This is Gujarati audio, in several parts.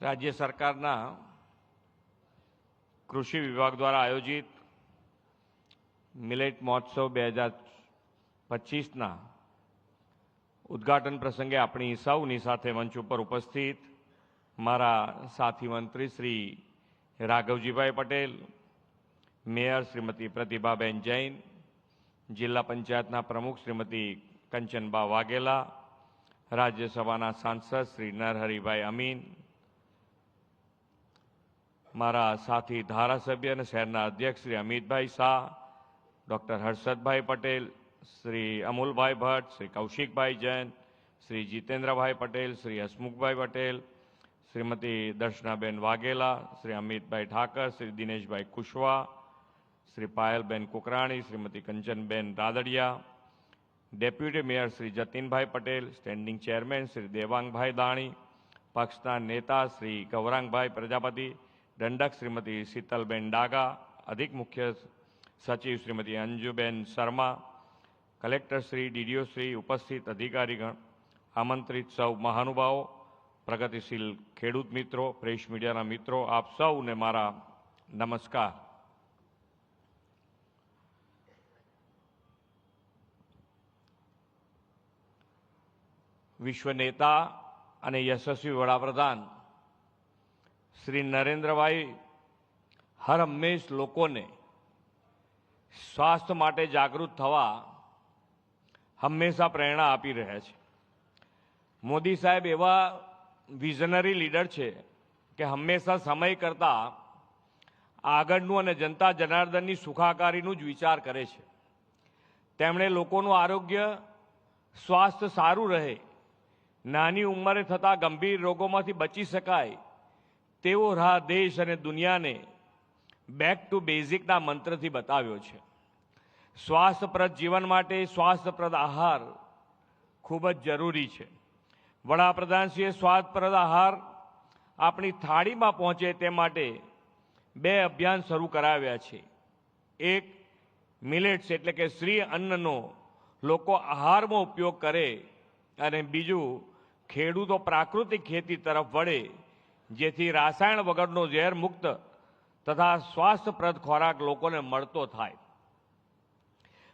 રાજ્ય સરકારના કૃષિ વિભાગ દ્વારા આયોજિત મિલેટ મહોત્સવ બે હજાર પચીસના ઉદ્ઘાટન પ્રસંગે આપણી સૌની સાથે મંચ ઉપર ઉપસ્થિત મારા સાથી મંત્રી શ્રી રાઘવજીભાઈ પટેલ, મેયર શ્રીમતી પ્રતિભાબેન જૈન, જિલ્લા પંચાયતના પ્રમુખ શ્રીમતી કંચનબા વાઘેલા, રાજ્યસભાના સાંસદ શ્રી નરહરિભાઈ અમીન મારા સાથી ધારાસભ્ય અને શહેરના અધ્યક્ષ Shri Amitbhai Shah, doctor Harshadbhai Patel, Shri Amulbhai Bhatt, Shri Kaushikbhai Jain, Shri Jitendrabhai Patel, Shri Hasmukhbhai Patel, Shrimati Darshanaben Vaghela, Shri Amitbhai Thakar, Shri Dineshbhai Kushwaha, Shri Payalben Kukrani, Shrimati Kanchanben Radadiya, deputy mayor Shri Jatinbhai Patel, standing chairman Shri Devangbhai Dani પક્ષના નેતા શ્રી ગૌરાંગભાઈ પ્રજાપતિ દંડક શ્રીમતી શીતલબેન ડાગા, અધિક મુખ્ય સચિવ શ્રીમતી અંજુબેન શર્મા, કલેક્ટર શ્રી, ડીડીઓ શ્રી, ઉપસ્થિત અધિકારીગણ, આમંત્રિત સૌ મહાનુભાવો, પ્રગતિશીલ ખેડૂત મિત્રો પ્રેસ મીડિયાના મિત્રો, આપ સૌને મારા નમસ્કાર. વિશ્વ નેતા અને યશસ્વી વડાપ્રધાન શ્રી નરેન્દ્રભાઈ, હર હંમેશ લોકોને સ્વાસ્થ્ય માટે જાગૃત થવા હંમેશા પ્રેરણા આપી રહ્યા છે. મોદી સાહેબ એવા વિઝનરી લીડર છે કે હંમેશા સમય કરતાં આગળનું અને જનતા જનાર્દનની સુખાકારીનું જ વિચાર કરે છે. તેમણે લોકોનું આરોગ્ય, સ્વાસ્થ્ય સારું રહે, નાની ઉંમરે થતા ગંભીર રોગોમાંથી બચી શકાય તેવો રાહ દેશ અને દુનિયાને બેક ટુ બેઝિકના મંત્રથી બતાવ્યો છે. સ્વાસ્થ્યપ્રદ જીવન માટે સ્વાસ્થ્યપ્રદ આહાર ખૂબ જ જરૂરી છે. વડાપ્રધાનશ્રીએ સ્વાદપ્રદ આહાર આપણી થાળીમાં પહોંચે તે માટે બે અભિયાન શરૂ કરાવ્યા છે. એક મિલેટ્સ એટલે કે શ્રી અન્નનો લોકો આહારમાં ઉપયોગ કરે અને બીજું ખેડૂતો પ્રાકૃતિક ખેતી તરફ વળે જેથી રાસાયણ વગરનો ઝેર મુક્ત તથા સ્વાસ્થ્યપ્રદ ખોરાક લોકોને મળતો થાય.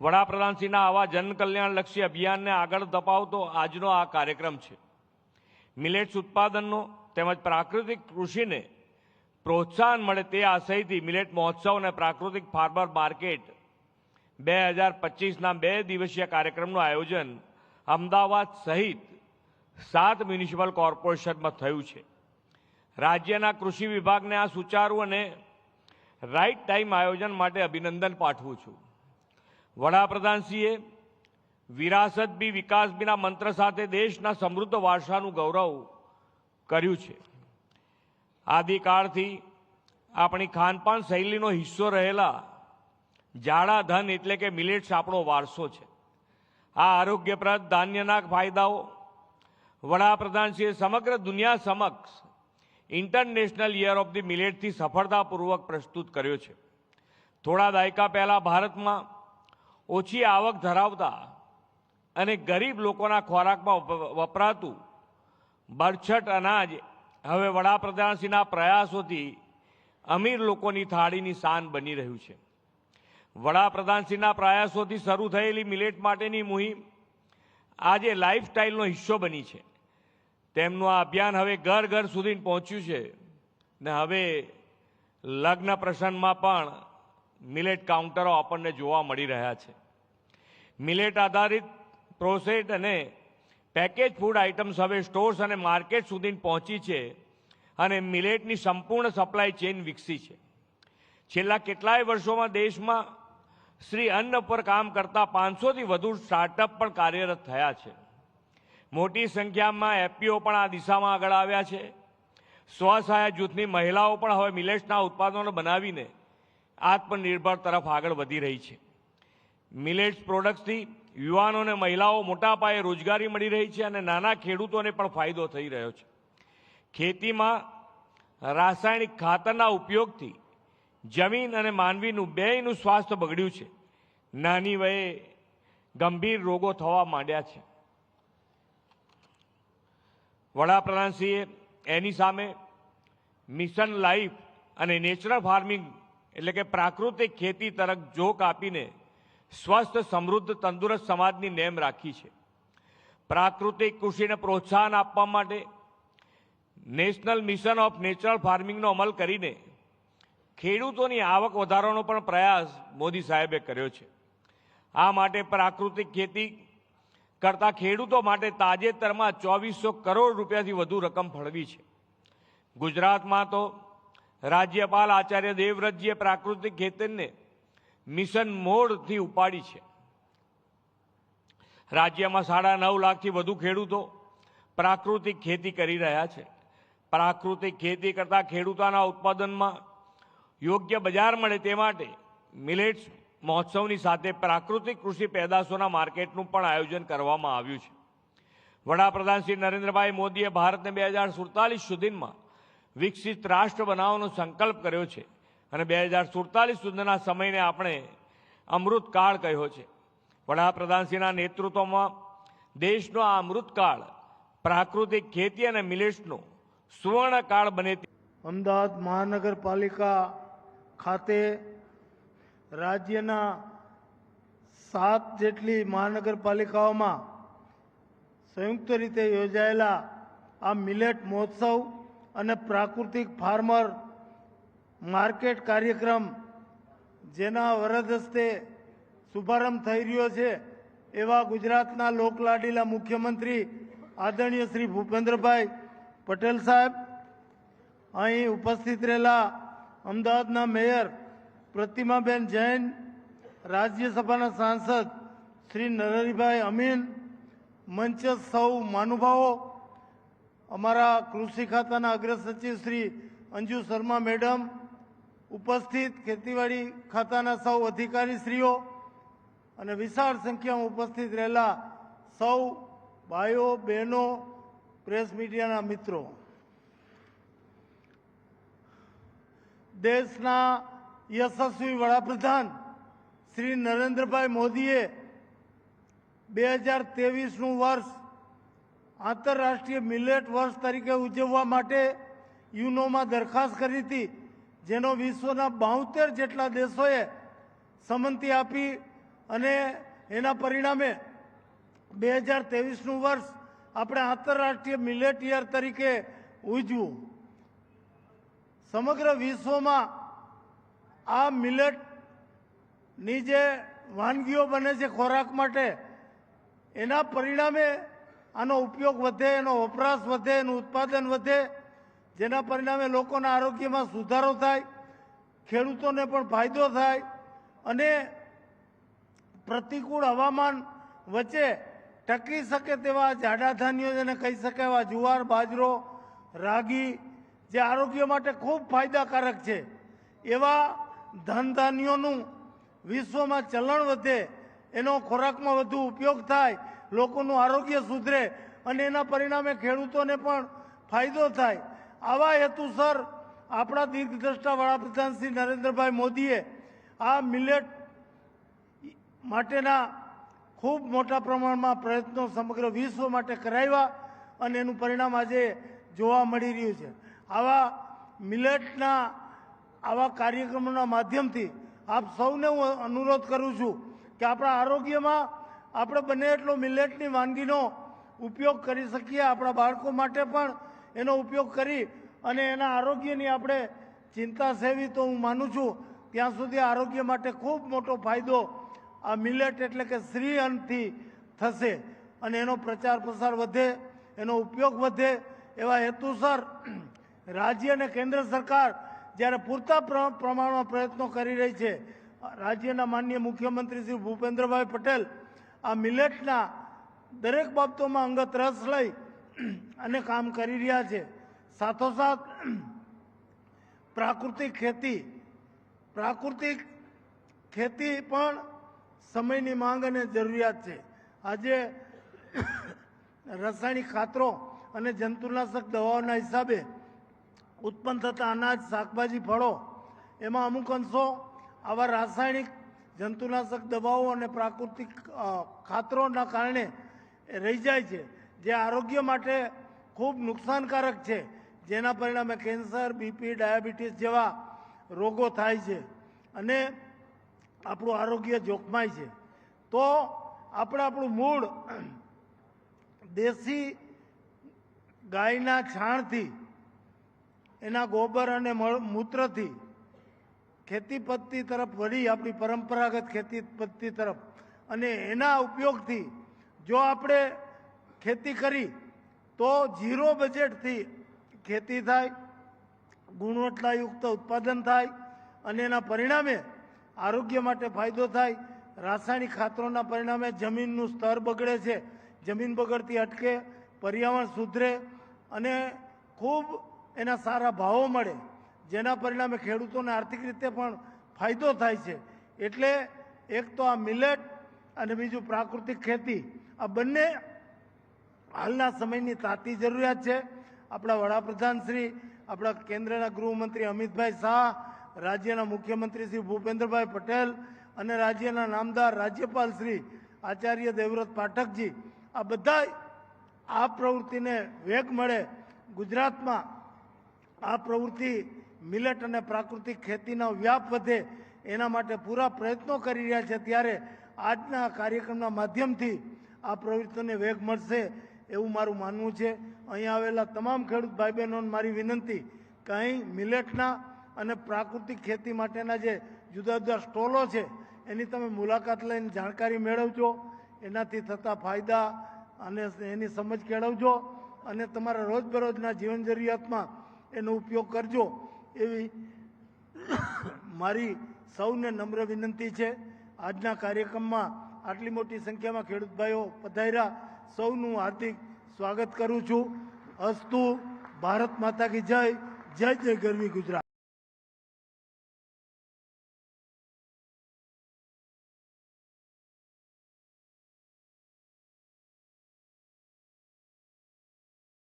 વડાપ્રધાનશ્રીના આવા જનકલ્યાણલક્ષી અભિયાનને આગળ ધપાવતો આજનો આ કાર્યક્રમ છે. મિલેટ્સ ઉત્પાદનનો તેમજ પ્રાકૃતિક કૃષિને પ્રોત્સાહન મળે તે આશયથી મિલેટ મહોત્સવ અને પ્રાકૃતિક ફાર્મર માર્કેટ બે હજાર પચીસના બે દિવસીય કાર્યક્રમનું આયોજન અમદાવાદ સહિત સાત મ્યુનિસિપલ કોર્પોરેશનમાં થયું છે. રાજ્યના કૃષિ વિભાગને આ સુચારું અને રાઈટ ટાઈમ આયોજન માટે અભિનંદન પાઠવું છું. વડાપ્રધાનશ્રીએ વિરાસત બી વિકાસ બીના મંત્ર સાથે દેશના સમૃદ્ધ વારસાનું ગૌરવ કર્યું છે. આદિકાળથી આપણી ખાનપાન શૈલીનો હિસ્સો રહેલા જાડા ધન એટલે કે મિલેટ્સ આપણો વારસો છે. આ આરોગ્યપ્રદ ધાન્યના ફાયદાઓ વડાપ્રધાનશ્રીએ સમગ્ર દુનિયા સમક્ષ ઇન્ટરનેશનલ યર ઓફ ધી મિલેટથી સફળતાપૂર્વક પ્રસ્તુત કર્યો છે. થોડા દાયકા પહેલાં ભારતમાં ઓછી આવક ધરાવતા અને ગરીબ લોકોના ખોરાકમાં વપરાતું બરછટ અનાજ હવે વડાપ્રધાનશ્રીના પ્રયાસોથી અમીર લોકોની થાળીની શાન બની રહ્યું છે. વડાપ્રધાનશ્રીના પ્રયાસોથી શરૂ થયેલી મિલેટ માટેની મુહિમ આજે લાઇફસ્ટાઇલનો હિસ્સો બની છે. તેમનું આ અભિયાન હવે ઘર ઘર સુધી પહોંચ્યું છે. ને હવે લગ્ન પ્રસંગમાં પણ મિલેટ કાઉન્ટરો આપણને જોવા મળી રહ્યા છે. મિલેટ આધારિત પ્રોસેસ્ડ અને પેકેજ ફૂડ આઇટમ્સ હવે સ્ટોર્સ અને માર્કેટ સુધી પહોંચી છે અને મિલેટની સંપૂર્ણ સપ્લાય ચેઇન વિકસી છે. છેલ્લા કેટલાય વર્ષોમાં દેશમાં શ્રી અન્ન પર કામ કરતા પાંચસોથી વધુ સ્ટાર્ટઅપ પણ કાર્યરત થયા છે. મોટી સંખ્યામાં એપીઓ પણ આ દિશામાં આગળ આવ્યા છે. સ્વસહાય જૂથની મહિલાઓ પણ હવે મિલેટ્સના ઉત્પાદનો બનાવીને આત્મનિર્ભર તરફ આગળ વધી રહી છે. મિલેટ્સ પ્રોડક્ટ્સથી યુવાનો અને મહિલાઓ મોટા પાયે રોજગારી મળી રહી છે અને નાના ખેડૂતોને પણ ફાયદો થઈ રહ્યો છે. ખેતીમાં રાસાયણિક ખાતરના ઉપયોગથી જમીન અને માનવીનું બેયનું સ્વાસ્થ્ય બગડ્યું છે. નાની વયે ગંભીર રોગો થવા માંડ્યા છે. વડાપ્રધાનશ્રીએ એની સામે મિશન લાઈફ અને નેચરલ ફાર્મિંગ એટલે કે પ્રાકૃતિક ખેતી તરફ જોક આપીને સ્વસ્થ, સમૃદ્ધ, તંદુરસ્ત સમાજની નેમ રાખી છે. પ્રાકૃતિક કૃષિને પ્રોત્સાહન આપવા માટે નેશનલ મિશન ઓફ નેચરલ ફાર્મિંગનો અમલ કરીને ખેડૂતોની આવક વધારવાનો પણ પ્રયાસ મોદી સાહેબે કર્યો છે. આ માટે પ્રાકૃતિક ખેતી કરતા ખેડૂતો માટે તાજેતરમાં ચોવીસો કરોડ રૂપિયાથી વધુ રકમ ફળવી છે. ગુજરાતમાં તો રાજ્યપાલ આચાર્ય દેવવ્રતજીએ પ્રાકૃતિક ખેતીને મિશન મોડથી ઉપાડી છે. રાજ્યમાં સાડા નવ લાખથી વધુ ખેડૂતો પ્રાકૃતિક ખેતી કરી રહ્યા છે. પ્રાકૃતિક ખેતી કરતા ખેડૂતોના ઉત્પાદનમાં યોગ્ય બજાર મળે તે માટે મિલેટ્સ મહોત્સવની સાથે પ્રાકૃતિક કૃષિ પેદાશોના માર્કેટનું પણ આયોજન કરવામાં આવ્યું છે. વડાપ્રધાન શ્રી નરેન્દ્રભાઈ મોદીએ ભારતને બે હજાર સુડતાલીસ સુધીમાં વિકસિત રાષ્ટ્ર બનાવવાનો સંકલ્પ કર્યો છે અને બે હજાર સુડતાલીસ સુધીના સમયને આપણે અમૃતકાળ કહ્યો છે. વડાપ્રધાનશ્રીના નેતૃત્વમાં દેશનો આ અમૃતકાળ પ્રાકૃતિક ખેતી અને મિલેટ્સનો સુવર્ણકાળ બને અમદાવાદ મહાનગરપાલિકા ખાતે રાજ્યના સાત જેટલી મહાનગરપાલિકાઓમાં સંયુક્ત રીતે યોજાયેલા આ મિલેટ મહોત્સવ અને પ્રાકૃતિક ફાર્મર માર્કેટ કાર્યક્રમ જેના વરદ હસ્તે શુભારંભ થઈ રહ્યો છે, એવા ગુજરાતના લોકલાડીલા મુખ્યમંત્રી આદરણીય શ્રી ભૂપેન્દ્રભાઈ પટેલ સાહેબ, અહીં ઉપસ્થિત રહેલા અમદાવાદના મેયર પ્રતિમાબેન જૈન, રાજ્યસભાના સાંસદ શ્રી નરહરિભાઈ અમીન મંચ સૌ મહાનુભાવો, અમારા કૃષિ ખાતાના અગ્ર સચિવ શ્રી અંજુ શર્મા મેડમ, ઉપસ્થિત ખેતીવાડી ખાતાના સૌ અધિકારીશ્રીઓ અને વિશાળ સંખ્યામાં ઉપસ્થિત રહેલા સૌ ભાઈઓ, બહેનો, પ્રેસ મીડિયાના મિત્રો. દેશના યશસ્વી વડાપ્રધાન શ્રી નરેન્દ્રભાઈ મોદીએ બે હજાર ત્રેવીસનું વર્ષ આંતરરાષ્ટ્રીય મિલેટ વર્ષ તરીકે ઉજવવા માટે યુનોમાં દરખાસ્ત કરી હતી, જેનો વિશ્વના બાઉતેર જેટલા દેશોએ સંમતિ આપી અને એના પરિણામે બે હજાર ત્રેવીસનું વર્ષ આપણે આંતરરાષ્ટ્રીય મિલેટ યર તરીકે ઉજવું. સમગ્ર વિશ્વમાં આ મિલેટની જે વાનગીઓ બને છે ખોરાક માટે, એના પરિણામે આનો ઉપયોગ વધે, એનો વપરાશ વધે, એનું ઉત્પાદન વધે, જેના પરિણામે લોકોના આરોગ્યમાં સુધારો થાય, ખેડૂતોને પણ ફાયદો થાય અને પ્રતિકૂળ હવામાન વચ્ચે ટકી શકે તેવા જાડા ધાન્યો જેને કહી શકાય એવા જુવાર, બાજરો, રાગી, જે આરોગ્ય માટે ખૂબ ફાયદાકારક છે, એવા ધન ધાન્યોનું વિશ્વમાં ચલણ વધે, એનો ખોરાકમાં વધુ ઉપયોગ થાય, લોકોનું આરોગ્ય સુધરે અને એના પરિણામે ખેડૂતોને પણ ફાયદો થાય. આવા હેતુસર આપણા દીર્ઘદ્રષ્ટા વડાપ્રધાન શ્રી નરેન્દ્રભાઈ મોદીએ આ મિલેટ માટેના ખૂબ મોટા પ્રમાણમાં પ્રયત્નો સમગ્ર વિશ્વ માટે કરાવ્યા અને એનું પરિણામ આજે જોવા મળી રહ્યું છે. આવા મિલેટના આવા કાર્યક્રમોના માધ્યમથી આપ સૌને હું અનુરોધ કરું છું કે આપણા આરોગ્યમાં આપણે બને એટલો મિલેટની વાનગીનો ઉપયોગ કરી શકીએ આપણા બાળકો માટે પણ એનો ઉપયોગ કરી અને એના આરોગ્યની આપણે ચિંતા સેવી તો હું માનું છું ત્યાં સુધી આરોગ્ય માટે ખૂબ મોટો ફાયદો આ મિલેટ એટલે કે શ્રી અન્નથી થશે અને એનો પ્રચાર પ્રસાર વધે, એનો ઉપયોગ વધે એવા હેતુસર રાજ્ય અને કેન્દ્ર સરકાર જ્યારે પૂરતા પ્ર- પ્રમાણમાં પ્રયત્નો કરી રહી છે, રાજ્યના માનનીય મુખ્યમંત્રી શ્રી ભૂપેન્દ્રભાઈ પટેલ આ મિલેટના દરેક બાબતોમાં અંગત રસ લઈ અને કામ કરી રહ્યા છે. સાથોસાથ પ્રાકૃતિક ખેતી પ્રાકૃતિક ખેતી પણ સમયની માંગ અને જરૂરિયાત છે. આજે રાસાયણિક ખાતરો અને જંતુનાશક દવાઓના હિસાબે ઉત્પન્ન થતા અનાજ, શાકભાજી, ફળો, એમાં અમુક અંશો આવા રાસાયણિક જંતુનાશક દવાઓ અને પ્રાકૃતિક ખાતરોના કારણે રહી જાય છે, જે આરોગ્ય માટે ખૂબ નુકસાનકારક છે, જેના પરિણામે કેન્સર, બીપી, ડાયાબિટીસ જેવા રોગો થાય છે અને આપણું આરોગ્ય જોખમાય છે. તો આપણે આપણું મૂળ, દેશી ગાયના છાણથી એના ગોબર અને મૂત્રથી ખેતી પદ્ધતિ તરફ વળી આપણી પરંપરાગત ખેતી પદ્ધતિ તરફ. અને એના ઉપયોગથી જો આપણે ખેતી કરી, તો ઝીરો બજેટથી ખેતી થાય, ગુણવત્તાયુક્ત ઉત્પાદન થાય અને એના પરિણામે આરોગ્ય માટે ફાયદો થાય. રાસાયણિક ખાતરોના પરિણામે જમીનનું સ્તર બગડે છે. જમીન બગડતી અટકે, પર્યાવરણ સુધરે અને ખૂબ એના સારા ભાવો મળે, જેના પરિણામે ખેડૂતોને આર્થિક રીતે પણ ફાયદો થાય છે. એટલે એક તો આ મિલેટ અને બીજું પ્રાકૃતિક ખેતી, આ બંને હાલના સમયની તાતી જરૂરિયાત છે. આપણા વડાપ્રધાન શ્રી, આપણા કેન્દ્રના ગૃહમંત્રી અમિતભાઈ શાહ, રાજ્યના મુખ્યમંત્રી શ્રી ભૂપેન્દ્રભાઈ પટેલ અને રાજ્યના નામદાર રાજ્યપાલ શ્રી આચાર્ય દેવવ્રત પાઠકજી, આ બધા આ પ્રવૃત્તિને વેગ મળે ગુજરાતમાં આ પ્રવૃત્તિ મિલેટ અને પ્રાકૃતિક ખેતીનો વ્યાપ વધે એના માટે પૂરા પ્રયત્નો કરી રહ્યા છે. ત્યારે આજના કાર્યક્રમના માધ્યમથી આ પ્રવૃત્તિને વેગ મળશે એવું મારું માનવું છે. અહીં આવેલા તમામ ખેડૂત ભાઈ બહેનોને મારી વિનંતી કે અહીં મિલેટના અને પ્રાકૃતિક ખેતી માટેના જે જુદા જુદા સ્ટોલો છે, એની તમે મુલાકાત લઈને જાણકારી મેળવજો. એનાથી થતા ફાયદા અને એની સમજ કેળવજો અને તમારા રોજબરોજના જીવન જરૂરિયાતમાં એનો ઉપયોગ કરજો. એવી મારી સૌને નમ્ર વિનંતી છે. આજના કાર્યક્રમમાં આટલી મોટી સંખ્યામાં ખેડૂત ભાઈઓ પધાર્યા. સૌનું હાર્દિક સ્વાગત કરું છું. અસ્તુ, ભારત માતા કી જય. જય જય ગરવી ગુજરાત.